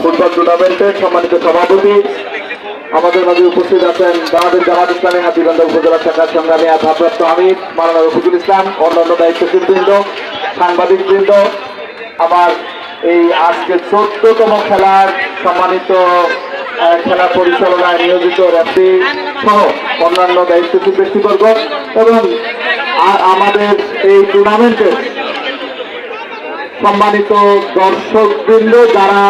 Football টুর্নামেন্টের সম্মানিত সভাপতি, আমাদের মাঝে উপস্থিত আছেন বাংলাদেশ জামাত ইসলামী হাতিবান্ধা উপজেলা শাখার সংগ্রামী ভারপ্রাপ্ত আমির মারানা রফিকুল ইসলাম, অন্যান্য দায়িত্বশীল বৃন্দ সাংবাদিক বৃন্দ আমার এই আজকে চোদ্দতম খেলার সম্মানিত খেলা পরিচালনায় নিয়োজিত রেফারি সহ অন্যান্য দায়িত্বশীল ব্যক্তিবর্গ এবং আমাদের এই টুর্নামেন্টের সম্মানিত দর্শকবৃন্দ যারা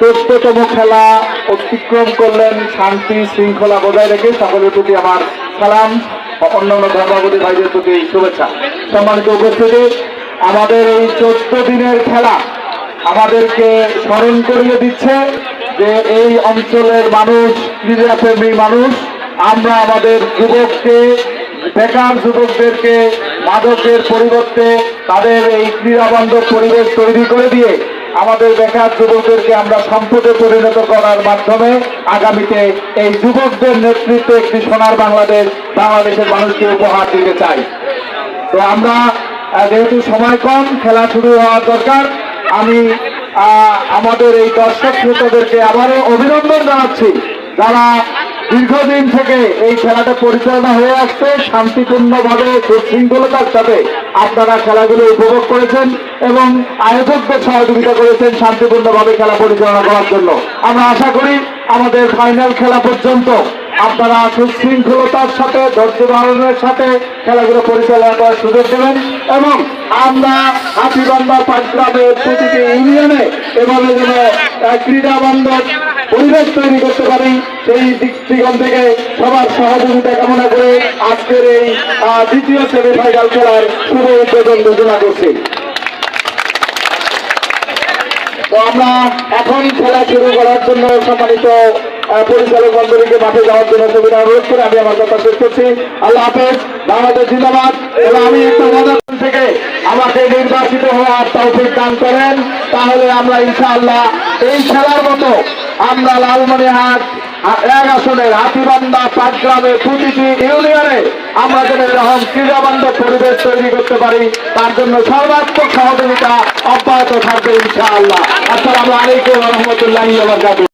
চোদ্দতম খেলা অতিক্রম করলেন শান্তি শৃঙ্খলা বজায় রেখে সকলের প্রতি আমার সালাম অন্যান্য ধর্মাবলী ভাইদের প্রতি শুভেচ্ছা। সম্মানিত উপস্থিতি, আমাদের এই চোদ্দ দিনের খেলা আমাদেরকে স্মরণ করিয়ে দিচ্ছে যে এই অঞ্চলের মানুষ, ক্রীড়াপ্রেমী মানুষ, আমরা আমাদের যুবককে, বেকার যুবকদেরকে, মাদকের পরিবর্তে তাদের এই ক্রীড়াবান্ধব পরিবেশ তৈরি করে দিয়ে আমাদের বেকার যুবকদেরকে আমরা সম্পদে পরিণত করার মাধ্যমে আগামীতে এই যুবকদের নেতৃত্বে একটি সোনার বাংলাদেশ বাংলাদেশের মানুষকে উপহার দিতে চাই। তো আমরা যেহেতু সময় কম, খেলা শুরু হওয়ার দরকার, আমি আমাদের এই দর্শক শ্রোতাদেরকে আবারও অভিনন্দন জানাচ্ছি। যারা দীর্ঘদিন থেকে এই খেলাটা পরিচালনা হয়ে আসছে, শান্তিপূর্ণভাবে সুশৃঙ্খলতার সাথে আপনারা খেলাগুলো উপভোগ করেছেন এবং আয়োজকদের সহযোগিতা করেছেন শান্তিপূর্ণভাবে খেলা পরিচালনা করার জন্য। আমরা আশা করি আমাদের ফাইনাল খেলা পর্যন্ত আপনারা সুশৃঙ্খলতার সাথে, ধৈর্য ধারণের সাথে খেলাগুলো পরিচালনা করার সুযোগ দেবেন এবং আমরা হাতিবান্ধা পাঁচগ্রামের প্রতিটি ইউনিয়নে এভাবে যেন ক্রীড়া বান্ধব পরিবেশ তৈরি করতে পারি সেই দিগন থেকে সবার সহযোগিতা কামনা করে আজকের এই দ্বিতীয় সেমিফাইনাল খেলার শুভ উদ্বোধন ঘোষণা করছি। তো আমরা এখন খেলা শুরু করার জন্য সম্মানিত পরিচালক মন্ডলীকে মাঠে যাওয়ার জন্য সুবিধা অনুরোধ করে আমি আমার কথা শেষ করছি। আল্লাহ হাফেজ, বাংলাদেশ জিন্দাবাদ। এবং আমি একটা মজার থেকে আমাকে নির্বাচিত হওয়ার তৌফিক দান করেন। তাহলে আমরা ইনশাআল্লাহ এই খেলার মতো আমরা লালমনিহাট এক আসনের হাতিবান্ধা পাটগ্রামে প্রতিটি ইউনিয়নে আমরা যেন এরকম ক্রীড়াবান্ধব পরিবেশ তৈরি করতে পারি, তার জন্য সর্বাত্মক সহযোগিতা অব্যাহত থাকবে ইনশাআল্লাহ। আসসালামু আলাইকুম রহমতুল্লাহ